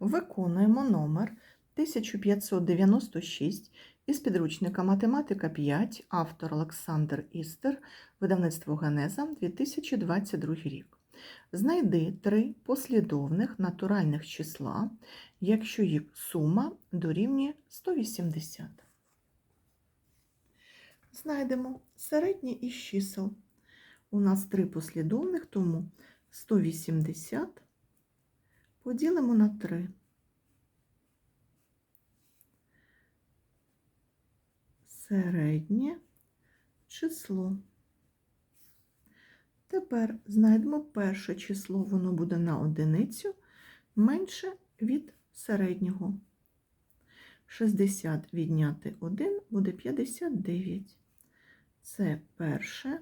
Виконуємо номер 1596 із підручника Математика 5, автор Олександр Істер, видавництво Генеза 2022 рік. Знайди три послідовних натуральних числа, якщо їх сума дорівнює 180. Знайдемо середнє із чисел. У нас три послідовних, тому 180 поділимо на 3. Середнє число. Тепер знайдемо перше число, воно буде на одиницю менше від середнього. 60 відняти 1 буде 59. Це перше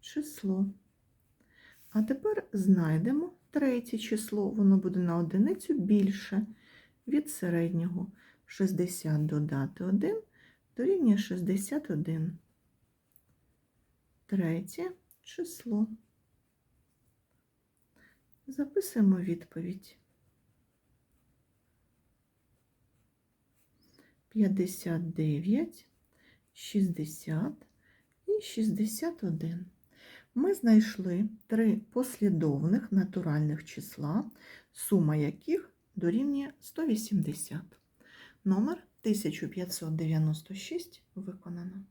число. А тепер знайдемо третє число, воно буде на одиницю більше від середнього. 60 додати 1 дорівнює 61. Третє число. Записуємо відповідь. 59, 60 і 61. Ми знайшли три послідовних натуральних числа, сума яких дорівнює 180. Номер 1596 виконано.